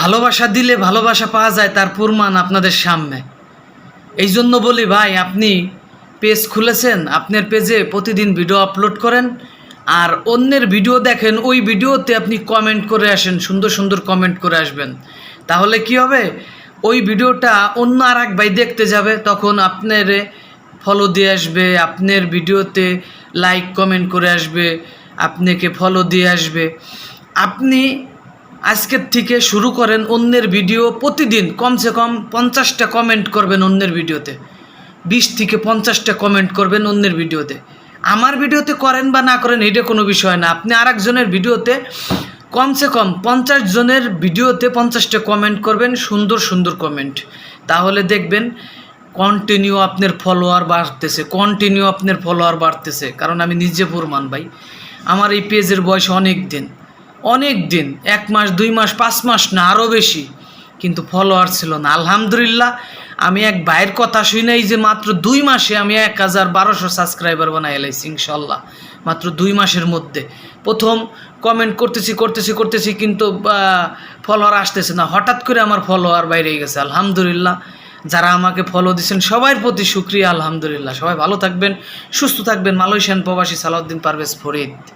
ভালোবাসা দিলে ভালোবাসা পাওয়া যায় তার প্রমাণ আপনাদের সামনে। এই জন্য বলি ভাই, আপনি পেজ খুলেছেন, আপনার পেজে প্রতিদিন ভিডিও আপলোড করেন, আর অন্যের ভিডিও দেখেন, ওই ভিডিওতে আপনি কমেন্ট করে আসেন, সুন্দর সুন্দর কমেন্ট করে আসবেন। তাহলে কি হবে? ওই ভিডিওটা অন্য আর এক ভাই দেখতে যাবে, তখন আপনার ফলো দিয়ে আসবে, আপনার ভিডিওতে লাইক কমেন্ট করে আসবে, আপনাকে ফলো দিয়ে আসবে। আপনি আজকের থেকে শুরু করেন অন্যের ভিডিও প্রতিদিন, কমসে কম পঞ্চাশটা কমেন্ট করবেন অন্যের ভিডিওতে। বিশ থেকে পঞ্চাশটা কমেন্ট করবেন অন্যের ভিডিওতে। আমার ভিডিওতে করেন বা না করেন, এটা কোনো বিষয় না। আপনি আরেকজনের ভিডিওতে কমসে কম পঞ্চাশ জনের ভিডিওতে পঞ্চাশটা কমেন্ট করবেন, সুন্দর সুন্দর কমেন্ট তাহলে দেখবেন কন্টিনিউ আপনার ফলোয়ার বাড়তেছে কন্টিনিউ আপনার ফলোয়ার বাড়তেছে। কারণ আমি নিজে প্রমাণ ভাই। আমার এই পেজের বয়স অনেক দিন অনেক দিন, এক মাস, দুই মাস, পাঁচ মাস না আরও বেশি। কিন্তু ফলোয়ার ছিল না। আলহামদুলিল্লাহ, আমি এক ভাইয়ের কথা শুনেই যে মাত্র দুই মাসে আমি এক হাজার বারোশো সাবস্ক্রাইবার বানাই এলাইছি ইনশাল্লাহ মাত্র দুই মাসের মধ্যে। প্রথম কমেন্ট করতেছি করতেছি করতেছি, কিন্তু ফলোয়ার আসতেছে না। হঠাৎ করে আমার ফলোয়ার বাইরে গেছে। আলহামদুলিল্লাহ, যারা আমাকে ফলো দিচ্ছেন সবার প্রতি সুক্রিয়া আলহামদুলিল্লাহ। সবাই ভালো থাকবেন, সুস্থ থাকবেন। মালয়েশিয়ান প্রবাসী সালাউদ্দিন পারভেজ ফরিদ।